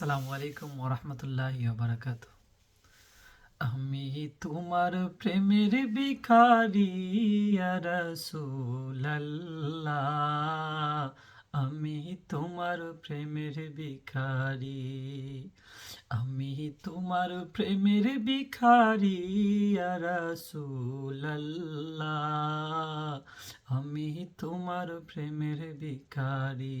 আসসালামু আলাইকুম ওরহমতুল্লাহ বারাকাত আমি তোমার প্রেমের ভিখারি রসুল্লাহ আমি তোমার প্রেমের ভিখারি, আমি তোমার প্রেমের ভিখারি রসুল্লাহ আমি তোমার প্রেমের ভিখারি।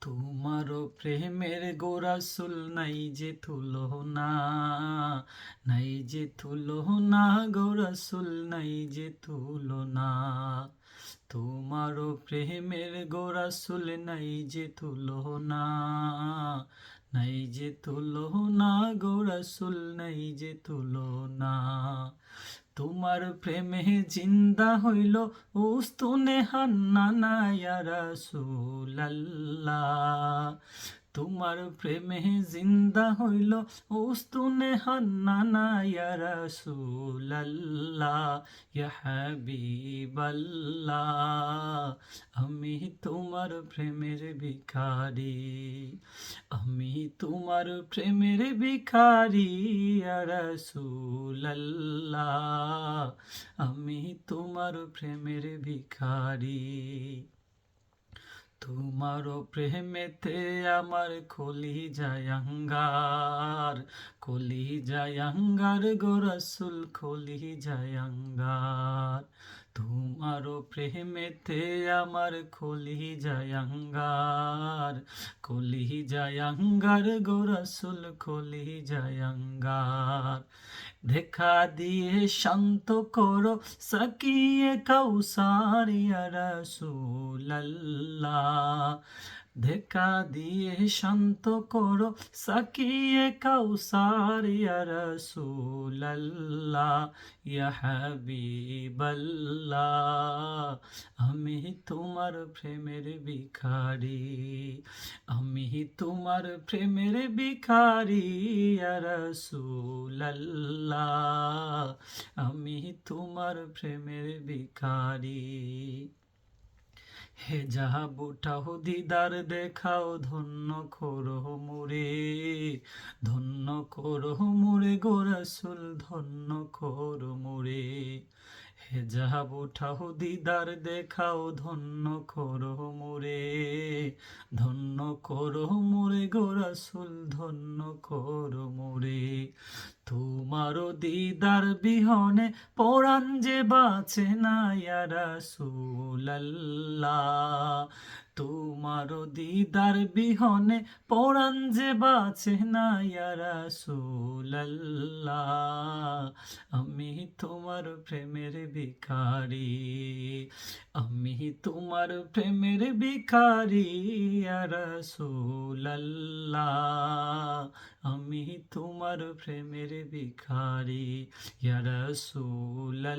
তোমার প্রেমের গোরাসুল নাই যে তুলো না, নাই যে তুলো না গোরাসুল নাই যে তুলো না। তোমার প্রেমের গোরাসুল নাই যে তুলো না, নাই যে তুলো না গোরাসুল নাই যে তুলো না। তোমার প্রেমে জিন্দা হইল উস্তুনে হান্না রাসূলাল্লাহ। তোমার প্রেমে জিন্দা হইল উস্তুনে হান্না রাসূলাল্লাহ, ইয়া হাবিবাল্লাহ। আমি তোমার প্রেমের ভিখারি, আমি তোমার প্রেমের ভিখারি রসুল্লাহ আমি তোমার প্রেমের ভিখারি। তোমার প্রেমেতে আমার খলি জায়াঙ্গার খলি জায়াঙ্গার গো রসুল খলি জায়াঙ্গার তোমার প্রেমেতে আমার খলি জায়াঙ্গার খলি জায়াঙ্গার গো রসুল, খলি জায়াঙ্গার দেখা দিয়ে শান্ত করো, সকিয়ে কৌসারিয়া রসুল্লাহ দেখা দিয়ে শান্ত করো, সাকিয়ে কৌসারিয়া রসুল্লাহ ইয়া হাবিবাল্লাহ। আমি তোমার প্রেমের ভিখারি, আমি তোমার প্রেমের ভিখারি রসুল্লাহ আমি তোমার প্রেমের ভিখারি। হে যাহা বুটাও দিদার দেখাও, ধন্য করো মুরে ধন্য করো মুরে গোরাসুল ধন্য করো মুরে হে যাহা বুঠাও দিদার দেখাও, ধন্য করো মুরে ধন্য করো মুরে গোরাসুল ধন্য করো মুরে তোমারও দিদার বিহনে পরাণ যে বাঁচে না রাসূলাল্লাহ। তোমারও দিদার বিহনে পরাণ যে বাঁচে না রাসূলাল্লাহ। আমি তোমার প্রেমের ভিখারি, আমি তোমার প্রেমের ভিখারি রসুল্লাহ আমি তোমার প্রেমের ভিখারি রসুল্লাহ